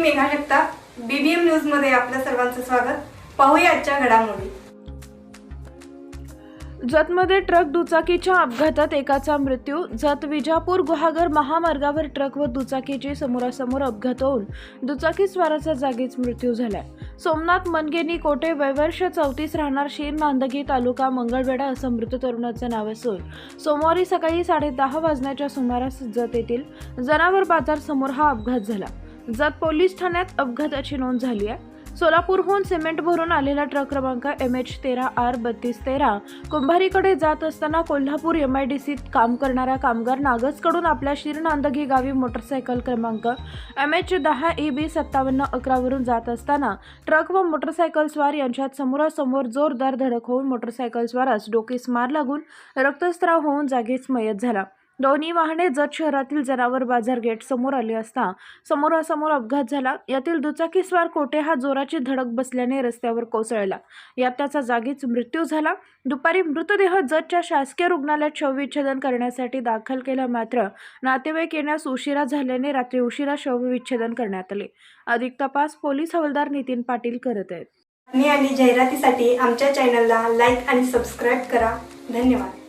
Megha Jagtap BBM न्यूजमध्ये आपल्या सर्वांचं स्वागत. पाहूया आजच्या घडामोडी. जतमध्ये ट्रक दुचाकीच्या अपघातात एकाचा मृत्यू. जत विजापूर गुहागर महामार्गावर ट्रक व दुचाकीची समोरासमोर अपघात होऊन दुचाकी स्वाराचा जागीच मृत्यू झालाय सोमनाथ मनगेनी कोटे वैवर्ष चौतीस राहणार शीर नांदगी तालुका मंगळवेढा असं मृत तरुणाचं नाव असून सोमवारी सकाळी साडे दहा वाजण्याच्या सुमारास जत येथील जनावर बाजार समोर हा अपघात झाला. जात पोलीस ठाण्यात अपघाताची नोंद झाली आहे. सोलापूरहून सिमेंट भरून आलेला ट्रक क्रमांक एम एच तेरा आर बत्तीस तेरा कुंभारीकडे जात असताना कोल्हापूर एम आय डी सीत काम करणारा कामगार नागजकडून आपल्या शिरनांदगी गावी मोटरसायकल क्रमांक एम एच दहा ई बी सत्तावन्न अकरावरून जात असताना ट्रक व मोटरसायकल स्वार यांच्यात समोरासमोर जोरदार धडक होऊन मोटरसायकल स्वारास डोकीस मार लागून रक्तस्राव होऊन जागीच मयत झाला. दोन्ही वाहने जत शहरातील जनावर बाजार गेट समोर आले असता समोरासमोर अपघात झाला. यातील दुचाकीस्वार कोटे हा जोराची धडक बसल्याने रस्त्यावर कोसळला. यात त्याचा जागीच मृत्यू झाला. दुपारी मृतदेह जतच्या शासकीय रुग्णालयात शवविच्छेदन करण्यासाठी दाखल केला मात्र नातेवाईक येण्यास उशिरा झाल्याने रात्री उशिरा शवविच्छेदन करण्यात आले. अधिक तपास पोलीस हवालदार नितीन पाटील करत आहेत. आणि जाहिरातीसाठी आमच्या चॅनलला लाईक आणि सबस्क्राईब करा. धन्यवाद.